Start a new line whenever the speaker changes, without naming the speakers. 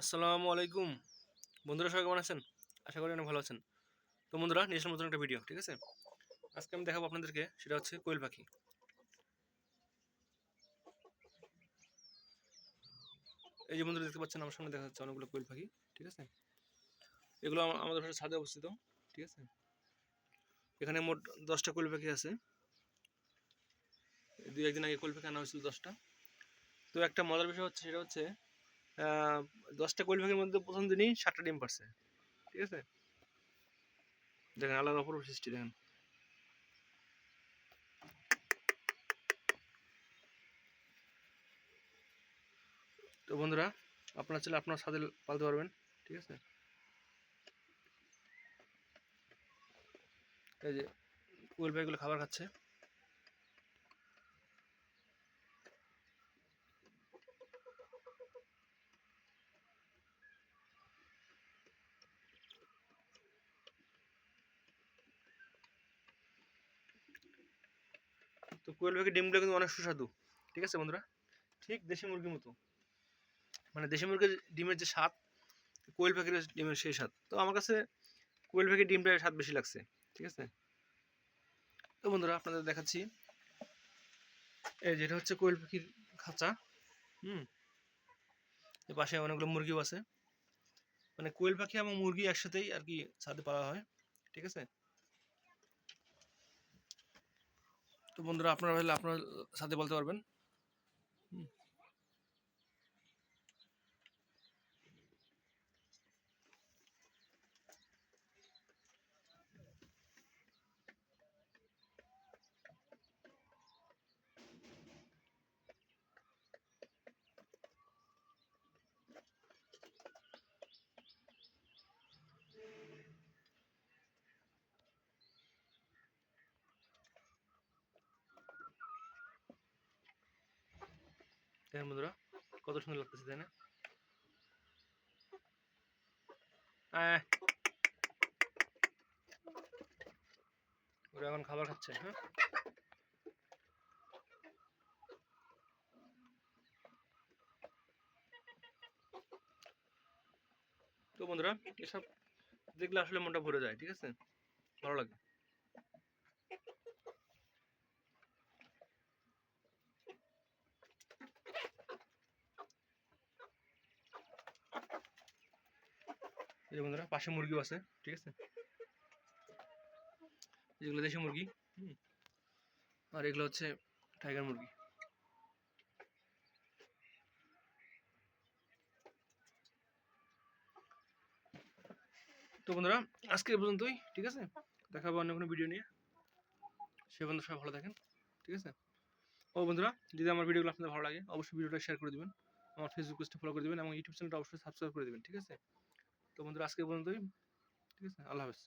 আসসালামু আলাইকুম। বন্ধুরা সবাই কেমন আছেন? আশা করি অনেক ভালো আছেন। তো বন্ধুরা আসলাম নতুন একটা ভিডিও ঠিক আছে? আজকে আমি দেখাবো আপনাদেরকে, সেটা হচ্ছে কোয়েল পাখি। এই যে বন্ধুরা দেখতে পাচ্ছেন, আমার সামনে দেখা যাচ্ছে অনেকগুলো কোয়েল পাখি, ঠিক আছে? এগুলো আমাদের বাসার ছাদে অবস্থিত, ঠিক আছে? এখানে মোট দশটা কোয়েল পাখি আছে। দুই একদিন আগে কোয়েল পাখি আনা হয়েছিল দশটা। তো একটা মজার বিষয় হচ্ছে, সেটা হচ্ছে দশটা কোয়েল পাখির মধ্যে প্রথম দিনই সাতটা ডিম পারছে। ঠিক আছে? দেখেন, আলাদা অপরূপ সৃষ্টি, দেখেন। তো বন্ধুরা, আপনার চাইলে আপনার সাথে পালতে পারবেন, ঠিক আছে? এই যে, কোয়েল পাখিগুলো খাবার খাচ্ছে। তো কোয়েল পাখির ডিমগুলো কিন্তু অনেক সুস্বাদু। ঠিক আছে বন্ধুরা? ঠিক দেশি মুরগির মতো। মানে দেশি মুরগির ডিমের যে স্বাদ, কোয়েল পাখির ডিমের সেই স্বাদ। তো আমার কাছে কোয়েল পাখির ডিমটার স্বাদ বেশি লাগছে। ঠিক আছে? তো বন্ধুরা, আপনাদের দেখাচ্ছি। এই যেটা হচ্ছে কোয়েল পাখির খাঁচা। হুম? পাশে অনেকগুলো মুরগিও আছে। মানে কোয়েল পাখি এবং মুরগি একসাথেই আর কি ছাদে পালা হয়। ঠিক আছে? তো বন্ধুরা আপনারা হলে আপনার সাথে বলতে পারবেন। দেখেন বন্ধুরা, কত সুন্দর লাগতেছে, তাই না। ওরা এখন খাবার খাচ্ছে হ্যাঁ? তো বন্ধুরা, এসব দেখলে আসলে মনটা ভরে যায়, ঠিক আছে? ভালো লাগে। এই যে বন্ধুরা, পাশে মুরগিও আছে, ঠিক আছে? দেশি মুরগি আর এগুলো হচ্ছে টাইগার মুরগি। তো বন্ধুরা, আজকে পর্যন্তই, ঠিক আছে? দেখাবো অন্য কোনো ভিডিও নিয়ে। সে বন্ধু সবাই ভালো থাকেন, ঠিক আছে? ও বন্ধুরা, যদি আমার ভিডিওগুলো আপনাদের ভালো লাগে, অবশ্যই ভিডিওটা শেয়ার করে দিবেন। আমার ফেসবুক পেজটা ফলো করে দিবেন এবং ইউটিউব চ্যানেলটা অবশ্যই সাবস্ক্রাইব করে দিবেন, ঠিক আছে? তো বন্ধুরা আজকে পর্যন্তই। ঠিক আছে? আল্লাহ হাফেজ।